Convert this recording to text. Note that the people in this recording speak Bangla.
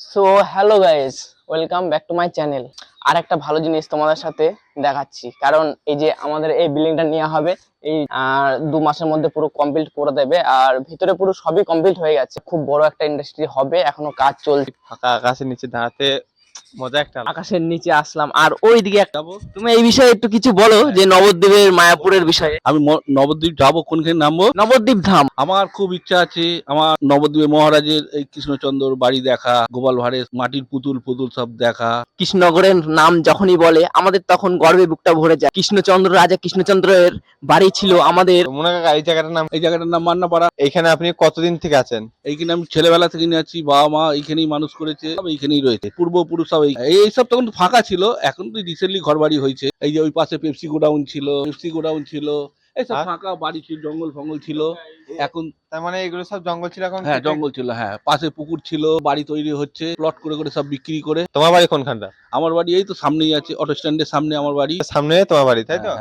So hello guys welcome back to my channel আর একটা ভালো জিনিস তোমাদের সাথে দেখাচ্ছি। কারণ এই যে আমাদের এই বিল্ডিংটা নেওয়া হবে, এই দু মাসের মধ্যে পুরো কমপ্লিট করে দেবে। আর ভিতরে পুরো সবই কমপ্লিট হয়ে গেছে। খুব বড় একটা ইন্ডাস্ট্রি হবে, এখনও কাজ চলছে। ফাঁকা আকাশের নিচে দাঁড়াতে মজা একটা আকাশের নিচে আসলাম আর ওই দিকে একটা তুমি এই বিষয়ে একটু কিছু বলো যে নবদ্বীপের মায়াপুরের বিষয়ে। আমি নবদ্বীপ যাব কোনখানে নামবো? নবদ্বীপ ধাম। আমার খুব ইচ্ছা আছে আমার নবদ্বীপে মহারাজের এই কৃষ্ণচন্দ্র বাড়ি দেখা গোপাল ভাঁড়ের মাটির পুতুল পুতুল সব দেখা। কৃষ্ণনগরের নাম যখনই বলে আমাদের তখন গর্বে বুকটা ভরে যায়। কৃষ্ণচন্দ্র রাজা কৃষ্ণচন্দ্রের বাড়ি ছিল আমাদের। মনে কাকা এই জায়গাটার নাম এই জায়গাটার নাম মান্নাপাড়া। এখানে আপনি কতদিন থেকে আছেন? এইখানে আমি ছেলেবেলা থেকে নিয়ে আছি বাবা মা এইখানেই মানুষ করেছে এইখানেই রয়েছে। পূর্বপুরুষ সব এই- এইসব তখন ফাঁকা ছিল। এখন তো রিসেন্টলি ঘর বাড়ি হয়েছে। এই যে ওই পাশে পেপসি গোডাউন ছিল পেপসি গোডাউন ছিল এইসব ফাঁকা বাড়ি ছিল জঙ্গল ফঙ্গল ছিল। এখন তার মানে এগুলো সব জঙ্গল ছিল এখন? হ্যাঁ জঙ্গল ছিল হ্যাঁ। পাশে পুকুর ছিল বাড়ি তৈরি হচ্ছে প্লট করে করে সব বিক্রি করে। তোমার বাড়ি কোনখানটা? আমার বাড়ি এই তো সামনেই আছে অটো স্ট্যান্ডের সামনে আমার বাড়ি। সামনে তোমার বাড়ি তাই তো? হ্যাঁ।